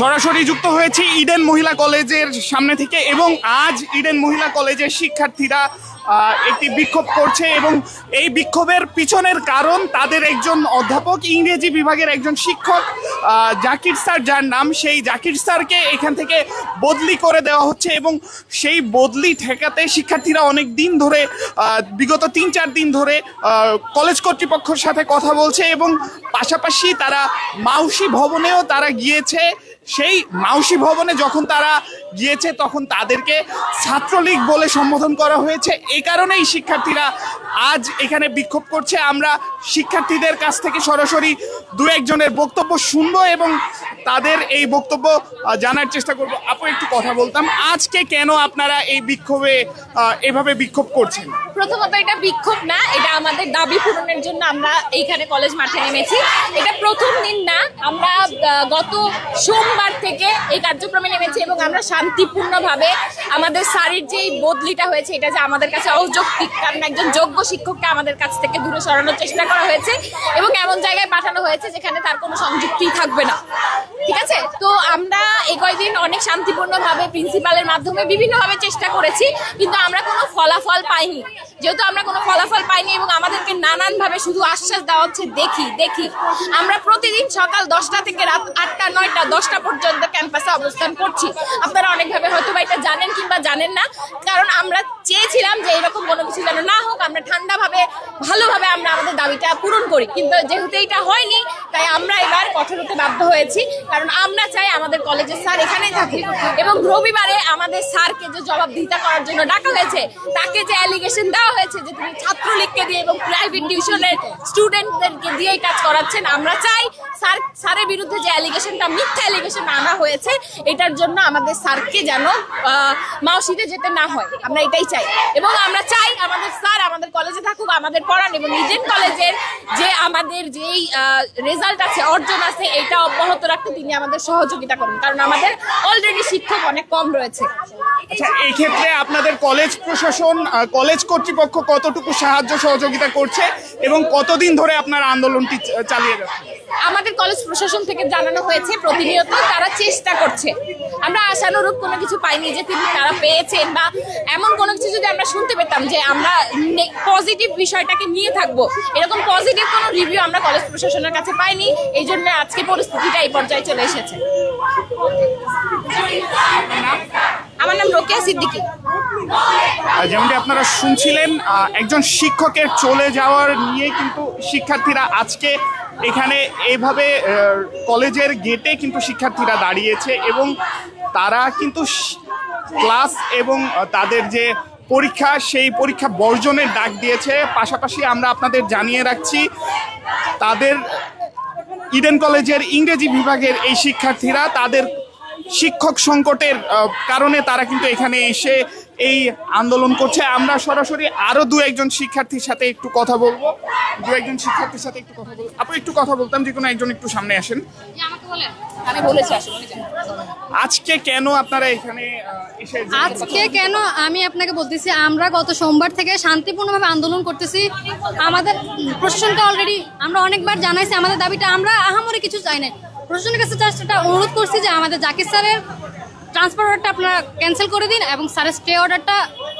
সরাসরি যুক্ত হয়েছে ইডেন মহিলা কলেজের সামনে থেকে এবং আজ ইডেন মহিলা কলেজের শিক্ষার্থীরা একটি বিক্ষোভ করছে এবং এই বিক্ষোভের পিছনের কারণ তাদের একজন অধ্যাপক, ইংরেজি বিভাগের একজন শিক্ষক জাকির স্যার, যার নাম সেই জাকির স্যারকে এখান থেকে বদলি করে দেওয়া হচ্ছে এবং সেই বদলি ঠেকাতে শিক্ষার্থীরা অনেক দিন ধরে বিগত তিন চার দিন ধরে কলেজ কর্তৃপক্ষের সাথে কথা বলছে এবং পাশাপাশি তারা মাউসি ভবনেও তারা গিয়েছে সেই মাউসি ভবনে যখন তারা গিয়েছে, তখন তাদেরকে ছাত্রলীগ বলে সম্বোধন করা হয়েছে। এই কারণেই শিক্ষার্থীরা আজ এখানে বিক্ষোভ করছে। আমরা শিক্ষার্থীদের কাছ থেকে সরাসরি দু একজনের বক্তব্য শুনব এবং তাদের এই বক্তব্য জানার চেষ্টা করব। আপু, একটু কথা বলতাম। আজকে কেন আপনারা এই বিক্ষোভে এভাবে বিক্ষোভ করছেন? প্রথমত এটা বিক্ষোভ না, এটা আমাদের দাবি পূরণের জন্য আমরা এইখানে কলেজ মাঠে নেমেছি। এটা প্রথম দিন না, আমরা গত সোমবার থেকে এই কার্যক্রমে নেমেছি এবং আমরা শান্তিপূর্ণভাবে আমাদের স্যারের যে বদলিটা হয়েছে, এটা যে আমাদের কাছে অযৌক্তিক, কারণ একজন যোগ্য শিক্ষককে আমাদের কাছ থেকে দূরে সরানোর চেষ্টা করা হয়েছে এবং এমন জায়গায় পাঠানো হয়েছে যেখানে তার কোনো সংযুক্তি থাকবে না। ঠিক আছে? তো আমরা এই কয়দিন অনেক শান্তিপূর্ণভাবে প্রিন্সিপালের মাধ্যমে বিভিন্নভাবে চেষ্টা করেছি, কিন্তু আমরা কোনো ফলাফল পাইনি। যেহেতু আমরা কোনো ফলাফল পাইনি এবং আমাদেরকে নানানভাবে শুধু আশ্বাস দেওয়া হচ্ছে, দেখি দেখি। আমরা প্রতিদিন সকাল দশটা থেকে রাত আটটা, নয়টা, দশটা পর্যন্ত ক্যাম্পাসে অবস্থান করছি। আপনারা অনেকভাবে হয়তো বা এটা জানেন কিংবা জানেন না, কারণ আমরা চেয়েছিলাম যে এরকম কোনো কিছু যেন না হোক আমরা ঠান্ডাভাবে ভালোভাবে আমরা আমাদের দাবিটা পূরণ করি। কিন্তু যেহেতু এটা হয়নি তাই আমরা এবার কঠোর হতে বাধ্য হয়েছি। কারণ আমরা চাই আমাদের কলেজের স্যার এখানেই থাকে এবং রবিবারে আমাদের স্যারকে যে জবাবদিহিতা করার জন্য ডাকা হয়েছে তাকে যে অ্যালিগেশন দেওয়া হয়েছে যে তিনি ছাত্রলীগকে দিয়ে এবং প্রাইভেট টিউশনের স্টুডেন্টদেরকে দিয়ে এই কাজ করাচ্ছেন আমরা চাই স্যার স্যারের বিরুদ্ধে যে অ্যালিগেশনটা মিথ্যা অ্যালিগেশন আনা হয়েছে এটার জন্য আমাদের স্যারকে যেন আহ, মাউসিতে যেতে না হয়। আমরা এটাই চাই। এবং আমরা চাই আমাদের স্যার আমাদের কলেজে থাকুক আমাদের পড়ান এবং ইডেন কলেজের যে আমাদের যেই রেজাল্ট আছে অর্জন আছে এটা অব্যাহত রাখতে তিনি আমাদের সহযোগিতা করুন। কারণ আমাদের অলরেডি শিক্ষক অনেক কম রয়েছে। আচ্ছা এই ক্ষেত্রে আপনাদের কলেজ প্রশাসন কলেজ কর্তৃপক্ষ কতটুকু সাহায্য সহযোগিতা করছে এবং কতদিন ধরে আপনার আন্দোলনটি চালিয়ে যাচ্ছে? আমাদের কলেজ প্রশাসন থেকে জানানো হয়েছে প্রতিনিয়ত তারা চেষ্টা করছে। আমরা আশানুরূপ কোনো কিছু পাইনি যে তিনি তারা পেয়েছেন বা এমন কোনো কিছু যদি আমরা শুনতে পেতাম যে আমরা পজিটিভ বিষয়টাকে নিয়ে থাকব। এরকম পজিটিভ কোনো রিভিউ আমরা কলেজ প্রশাসনের কাছে পাইনি। এই জন্য আজকে পরিস্থিতিটা এই পর্যায়ে চলে এসেছে। আমার নাম রোকেয়া সিদ্দিকী। যেমনটি আপনারা শুনছিলেন একজন শিক্ষকের চলে যাওয়ার নিয়ে কিন্তু শিক্ষার্থীরা আজকে এখানে এইভাবে কলেজের গেটে কিন্তু শিক্ষার্থীরা দাঁড়িয়েছে এবং তারা কিন্তু ক্লাস এবং তাদের যে পরীক্ষা, সেই পরীক্ষা বর্জনের ডাক দিয়েছে। পাশাপাশি আমরা আপনাদের জানিয়ে রাখছি, তাদের ইডেন কলেজের ইংরেজি বিভাগের এই শিক্ষার্থীরা, তাদের শিক্ষক সংকটের কারণে তারা কিন্তু এখানে এসে এই আন্দোলন করছে। আমরা সরাসরি আরও দু একজন শিক্ষার্থীর সাথে একটু কথা বলব। দু একজন শিক্ষার্থীর সাথে একটু কথা বলব। আপু একটু কথা বলতাম যে কোনো একজন একটু সামনে আসেন। বলেছি আজকে কেন আপনারা এখানে আজকে কেন আমি আপনাকে বলতেছি আমরা গত সোমবার থেকে শান্তিপূর্ণভাবে আন্দোলন করতেছি। আমাদের প্রশাসনকে অলরেডি আমরা অনেকবার জানাইছি আমাদের দাবিটা আমরা আহামরি কিছু চাই না প্রশাসনের কাছে জাস্ট একটা অনুরোধ করছি যে আমাদের জাকির স্যারের ট্রান্সফার অর্ডারটা আপনারা ক্যান্সেল করে দিন এবং স্যারের স্টে অর্ডারটা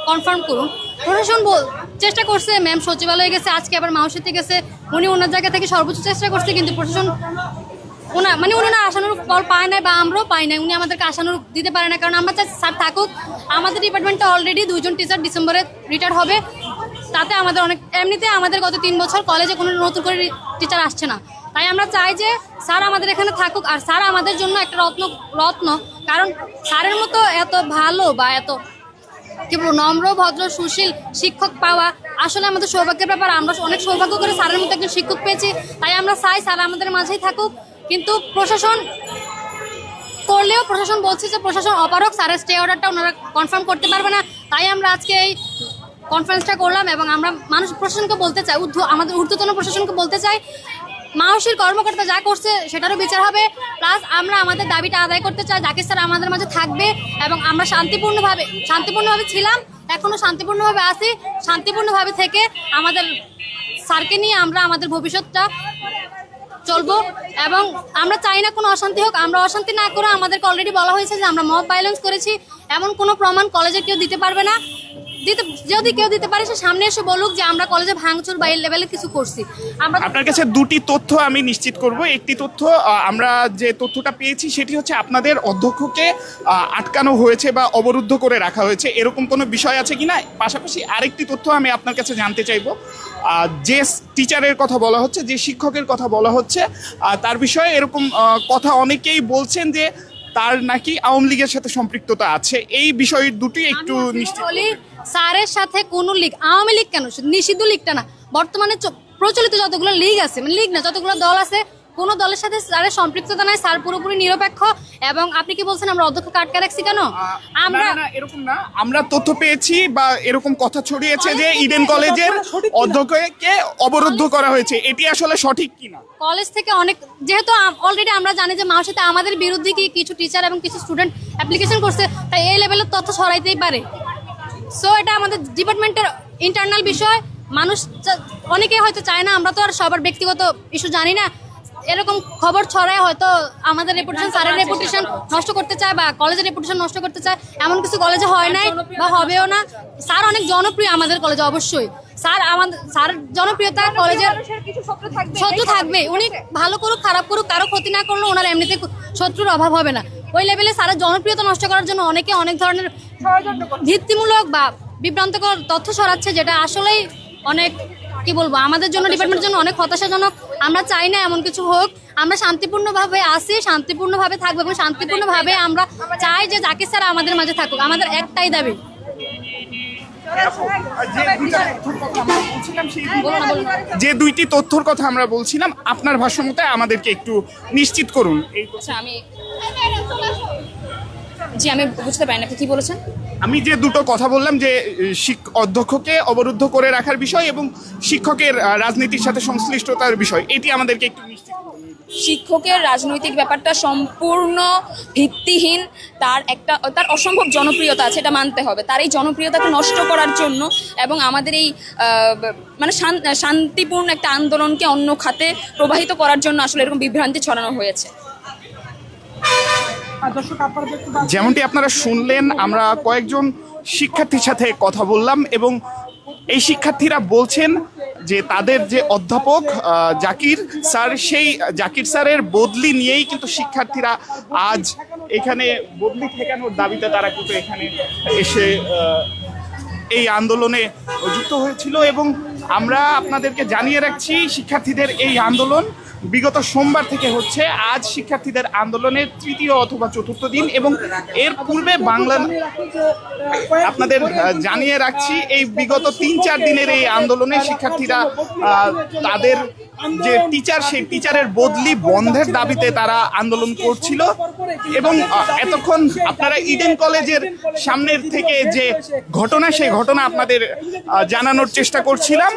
কনফার্ম করুন। প্রশাসন বল, চেষ্টা করছে, ম্যাম সচিবালয়ে গেছে, আজকে আবার মাউসিতে গেছে। উনি ওনার জায়গা থেকে সর্বোচ্চ চেষ্টা করছে, কিন্তু প্রশাসন ওনা মানে ওনারা আশানুরূপ ফল পায় না বা আমরাও পাই না উনি আমাদেরকে আশানুরূপ দিতে পারে না, কারণ আমরা চাই স্যার থাকুক। আমাদের ডিপার্টমেন্টে অলরেডি দুজন টিচার ডিসেম্বরে রিটায়ার হবে। তাতে আমাদের অনেক, এমনিতে আমাদের গত তিন বছর কলেজে কোনো নতুন করে টিচার আসছে না। তাই আমরা চাই যে স্যার আমাদের এখানে থাকুক, আর স্যার আমাদের জন্য একটা রত্ন রত্ন কারণ স্যারের মতো এত ভালো বা এত, কি বলব, নম্র, ভদ্র, সুশীল শিক্ষক পাওয়া আসলে আমাদের সৌভাগ্যের ব্যাপার। আমরা অনেক সৌভাগ্য করে স্যারের মতো একজন শিক্ষক পেয়েছি, তাই আমরা চাই স্যার আমাদের মাঝেই থাকুক। কিন্তু প্রশাসন করলেও প্রশাসন বলছে যে প্রশাসন অপারক স্যারের স্টে অর্ডারটা ওনারা কনফার্ম করতে পারবে না। তাই আমরা আজকে এই কনফারেন্সটা করলাম এবং আমরা মানুষ, প্রশাসনকে বলতে চাই আমাদের ঊর্ধ্বতন প্রশাসনকে বলতে চাই মাহসির কর্মকর্তা যা করছে, সেটারও বিচার হবে। প্লাস আমরা আমাদের দাবিটা আদায় করতে চাই জাকির স্যার আমাদের মাঝে থাকবে এবং আমরা শান্তিপূর্ণভাবে শান্তিপূর্ণভাবে ছিলাম এখনও শান্তিপূর্ণভাবে আছি। শান্তিপূর্ণভাবে থেকে আমাদের স্যারকে নিয়ে আমরা আমাদের ভবিষ্যৎটা চলবো এবং আমরা চাই না কোনো অশান্তি হোক। আমরা অশান্তি না করে আমাদেরকে অলরেডি বলা হয়েছে যে আমরা মব ভাইলেন্স করেছি। এমন কোনো প্রমাণ কলেজে কেউ দিতে পারবে না। দিতে যদি কেউ দিতে পারে সে সামনে এসে বলুক যে আমরা কলেজে ভাঙচুর বা এই লেভেলে কিছু করছি। আমরা আপনার কাছে দুটি তথ্য আমি নিশ্চিত করব। একটি তথ্য আমরা যে তথ্যটা পেয়েছি সেটি হচ্ছে আপনাদের অধ্যক্ষকে আটকানো হয়েছে বা অবরুদ্ধ করে রাখা হয়েছে। এরকম কোনো বিষয় আছে কিনা? পাশাপাশি আরেকটি তথ্য আমি আপনার কাছে জানতে চাইব। যে টিচারের কথা বলা হচ্ছে যে শিক্ষকের কথা বলা হচ্ছে তার বিষয়ে এরকম কথা অনেকেই বলছেন যে তার নাকি আওয়ামী লীগের সাথে সম্পৃক্ততা আছে। এই বিষয় দুটি একটু নিশ্চিত স্যারের সাথে কোন লীগ আওয়ামী লীগ কেন? নিষিদ্ধ লীগটা না। বর্তমানে প্রচলিত যতগুলো লীগ আছে মানে লীগ না যতগুলো দল আছে কোন দলের সাথে স্যারের সম্পৃক্ততা নাই স্যার পুরোপুরি নিরপেক্ষ এবং আপনি কি বলছেন আমরা অধ্যক্ষ আটকে রাখছি কেন? আমরা এরকম না। আমরা তথ্য পেয়েছি বা এরকম কথা ছড়িয়েছে যে ইডেন কলেজের অধ্যক্ষকে অবরুদ্ধ করা হয়েছে। এটি আসলে সঠিক কিনা? কলেজ থেকে অনেক যেহেতু অলরেডি আমরা জানি যে সাথে আমাদের বিরুদ্ধে কি কিছু টিচার এবং কিছু স্টুডেন্ট অ্যাপ্লিকেশন করছে তাই এই লেভেলের তথ্য ছড়াইতেই পারে। সো এটা আমাদের ডিপার্টমেন্টের ইন্টারনাল বিষয়। মানুষ অনেকে হয়তো চায় না আমরা তো আর সবার ব্যক্তিগত ইস্যু জানি না। এরকম খবর ছড়ায় হয়তো আমাদের রেপুটেশন স্যারের রেপুটেশন নষ্ট করতে চায় বা কলেজের রেপুটেশন নষ্ট করতে চায় এমন কিছু কলেজে হয় নাই বা হবেও না। স্যার অনেক জনপ্রিয় আমাদের কলেজে অবশ্যই। স্যার আমাদের স্যার জনপ্রিয়তা কলেজের শত্রু থাকবে উনি ভালো করুক খারাপ করুক কারও ক্ষতি না করলে ওনার এমনিতে শত্রুর অভাব হবে না। ওই লেভেলে সারা জনপ্রিয়তা নষ্ট করার জন্য অনেকে অনেক ধরনের ভিত্তিমূলক বা বিভ্রান্তকর তথ্য সরাচ্ছে যেটা আসলেই অনেক, কি বলব, আমাদের জন্য ডিপার্টমেন্টের জন্য অনেক হতাশাজনক। আমরা চাই না এমন কিছু হোক। আমরা শান্তিপূর্ণভাবে আসি শান্তিপূর্ণভাবে থাকব এবং শান্তিপূর্ণভাবে আমরা চাই যে জাকির স্যার আমাদের মাঝে থাকুক। আমাদের একটাই দাবি। যে দুইটা তথ্যর কথা আমরা বলছিলাম, আপনার ভাষ্যমতে আমাদেরকে একটু নিশ্চিত করুন আচ্ছা আমি জি আমি বুঝতে পারি না আপনি কি বলেছেন আমি যে দুটো কথা বললাম যে অধ্যক্ষকে অবরুদ্ধ করে রাখার বিষয় এবং শিক্ষকের রাজনীতির সাথে সংশ্লিষ্টতার বিষয় এটি আমাদেরকে একটু নিশ্চিত। শিক্ষকের রাজনৈতিক ব্যাপারটা সম্পূর্ণ ভিত্তিহীন। তার একটা তার অসম্ভব জনপ্রিয়তা আছে এটা মানতে হবে। তার এই জনপ্রিয়তাকে নষ্ট করার জন্য এবং আমাদের এই মানে শান্তিপূর্ণ একটা আন্দোলনকে অন্য খাতে প্রবাহিত করার জন্য আসলে এরকম বিভ্রান্তি ছড়ানো হয়েছে। যেমনটি আপনারা শুনলেন আমরা কয়েকজন শিক্ষার্থীর সাথে কথা বললাম এবং এই শিক্ষার্থীরা বলছেন যে তাদের যে অধ্যাপক জাকির স্যার, সেই জাকির স্যারের বদলি নিয়েই কিন্তু শিক্ষার্থীরা আজ এখানে বদলি ঠেকানোর দাবিতে তারা কিন্তু এখানে এসে এই আন্দোলনে যুক্ত হয়েছিল। এবং আমরা আপনাদেরকে জানিয়ে রাখছি, শিক্ষার্থীদের এই আন্দোলন বিগত সোমবার থেকে হচ্ছে আজ শিক্ষার্থীদের আন্দোলনের তৃতীয় অথবা চতুর্থ দিন এবং এর পূর্বে বাংলা আপনাদের জানিয়ে রাখছি, এই বিগত তিন চার দিনের এই আন্দোলনে শিক্ষার্থীরা তাদের যে টিচার, সেই টিচারের বদলি বন্ধের দাবিতে তারা আন্দোলন করছিল এবং এতক্ষণ আপনারা ইডেন কলেজের সামনের থেকে যে ঘটনা, সেই ঘটনা আপনাদের জানানোর চেষ্টা করছিলাম।